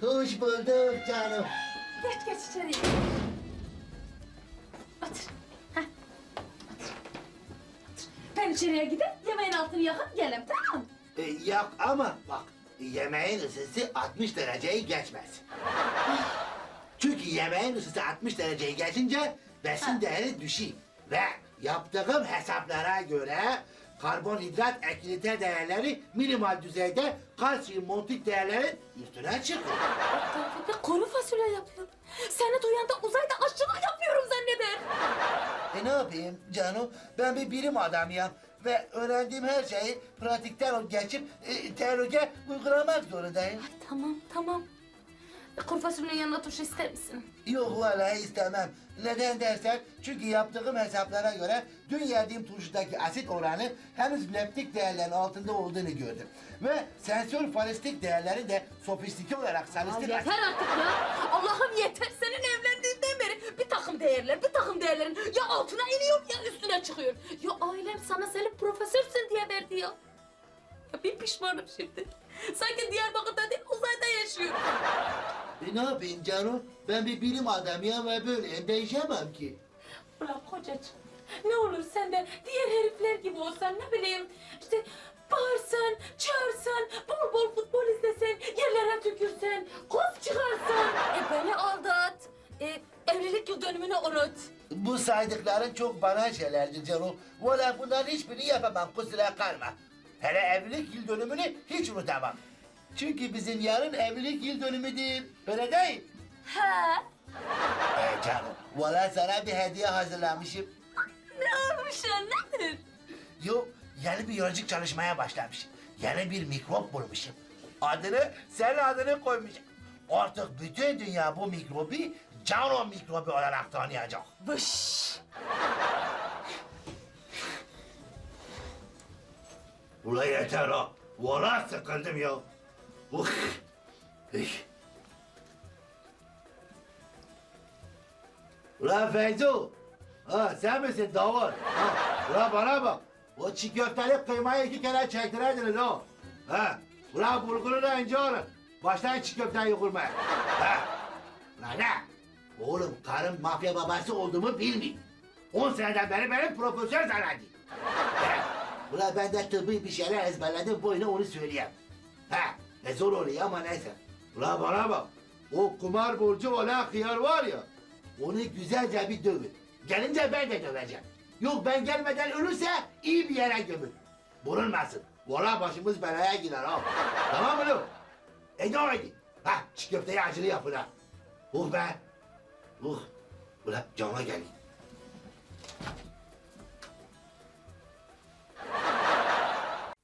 Hoş bulduk canım. Geç geç içeriye. Otur. Heh. Otur. Otur. Ben içeriye gidip yemeğin altını yakıp gelem tamam? E, yok ama bak yemeğin ısısı 60 dereceyi geçmez. Çünkü yemeğin ısısı 60 dereceyi geçince besin değeri düşüyor. Ve yaptığım hesaplara göre karbonhidrat ekilite değerleri minimal düzeyde kalsiyum montik değerlerin üstüne çıkıyor. Ben kuru fasulye yapıyorum. Seni duyan da uzayda aşçılık yapıyorum zanneder. E ne yapayım canım? Ben bir bilim adamıyım ve öğrendiğim her şeyi pratikten geçip e, teoriye uygulamak zorundayım. Ay tamam tamam. Kuru fasulyenin yanına turşu ister misin? Yok vallahi istemem. Neden dersen çünkü yaptığım hesaplara göre dün yediğim turşudaki asit oranı henüz leptik değerlerin altında olduğunu gördüm. Ve sensör faristik değerleri de sofistike olarak Ay salistik yeter artık ya. Allah'ım yeter. Senin evlendiğinden beri bir takım değerler, bir takım değerlerin ya altına iniyor ya üstüne çıkıyor. Ya ailem sana seni profesörsün diye verdi ya. Bir pişmanım şimdi. Sanki Diyarbakır'da değil uzayda yaşıyorum. E ne yapayım canım? Ben bir bilim adamıyım ve böyleyim değişemem ki. Ulan kocacığım ne olur sen de diğer herifler gibi olsan ne bileyim işte bağırsan, çağırsan, bol bol futbol izlesen, yerlere tükürsen, kız çıkarsan. E beni aldat. E, evlilik yıl dönümünü unut. Bu saydıkların çok bana şeylerdir canım. Valla bunların hiçbirini yapamam kusura kalma. Hele evlilik yıl dönümünü hiç unutamam. Çünkü bizim yarın evlilik yıl dönümüdür. Öyle değil. He. Ee canım, valla sana bir hediye hazırlamışım. Ne olmuş ya nedir? Yok, yeni bir yolculuk çalışmaya başlamış. Yeni bir mikrop bulmuşum. Adını, senin adını koymuşum. Artık bütün dünya bu mikrobu Cano mikrobu olarak tanıyacak. Vış. Ula yeter ha. Valla sıkıldım ya. Uh. Üh. Ula Feyzo. Ha sen misin Davul? Ha. Ula bana bak. O çiğ köfteli kıymayı iki kere çektireydiniz ha. Ha. Ula bulguru da ince alın. Başlayın çiğ köfteyi kurmaya. Ha. Ula ne? Oğlum karım mafya babası olduğumu bilmiyor. 10 seneden beri benim profesör zannediyor. Ula ben de tıbbi bir şeyler ezberledim boyuna onu söyleyeyim. Ha, ne zor oluyor ama neyse. Ula bana bak, o kumar borcu olan hıyar var ya, onu güzelce bir dövün. Gelince ben de döveceğim. Yok ben gelmeden ölürse iyi bir yere gömün. Bulunmasın. Valla başımız belaya girer ha. tamam mı lan? E ne oldu? Ha, çiğ köfteyi acılı yapın ha. Uh be. Uh. Ula cana gelin.